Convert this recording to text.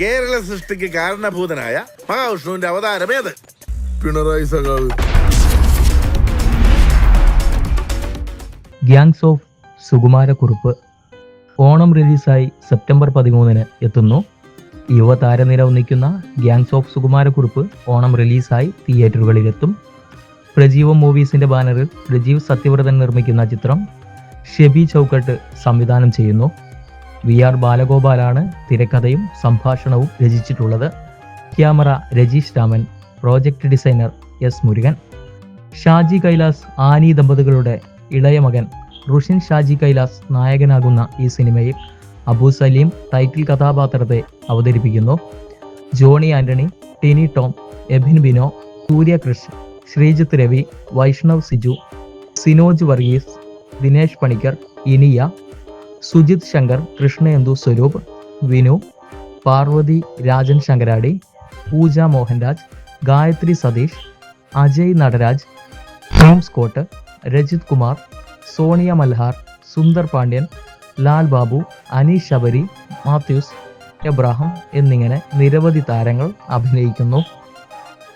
കേരള സൃഷ്ടിക്ക് കാരണഭൂതനായ മഹാവിഷ്ണുവിന്റെ അവതാരമേത് പിണറായി സഖാവ്. ഗ്യാങ്സ് ഓഫ് സുകുമാരക്കുറുപ്പ് ഓണം റിലീസായി സെപ്റ്റംബർ പതിമൂന്നിന് എത്തുന്നു. യുവതാരനിര ഒന്നിക്കുന്ന ഗ്യാങ്സ് ഓഫ് സുകുമാരക്കുറുപ്പ് ഓണം റിലീസായി തിയേറ്ററുകളിലെത്തും. പ്രജീവം മൂവീസിന്റെ ബാനറിൽ പ്രജീവ് സത്യവ്രതൻ നിർമ്മിക്കുന്ന ചിത്രം ഷെബി ചൗക്കട്ട് സംവിധാനം ചെയ്യുന്നു. വി ആർ ബാലഗോപാലാണ് തിരക്കഥയും സംഭാഷണവും രചിച്ചിട്ടുള്ളത്. Camera Rajeesh Raman project designer S Murugan. Shaji Kailas Annie ദമ്പതികളുടെ ഇളയ മകൻ. റുഷിൻ ഷാജി കൈലാസ് നായകനാകുന്ന ഈ സിനിമയിൽ അബു സലീം ടൈറ്റിൽ കഥാപാത്രത്തെ അവതരിപ്പിക്കുന്നു. ജോണി ആന്റണി ടിനി ടോം എബിൻ ബിനോ സൂര്യകൃഷ് ശ്രീജിത്ത് രവി വൈഷ്ണവ് സിജു സിനോജ് വർഗീസ് ദിനേശ് പണിക്കർ ഇനിയ സുജിത് ശങ്കർ കൃഷ്ണയന്തു സ്വരൂപ് വിനു പാർവതി രാജൻ ശങ്കരാടി പൂജ മോഹൻരാജ് ഗായത്രി സതീഷ് അജയ് നടരാജ് ടോം സ്കോട്ട് രജിത് കുമാർ സോണിയ മൽഹാർ സുന്ദർ പാണ്ഡ്യൻ ലാൽ ബാബു അനീഷ് ശബരി മാത്യൂസ് എബ്രാഹം എന്നിങ്ങനെ നിരവധി താരങ്ങൾ അഭിനയിക്കുന്നു.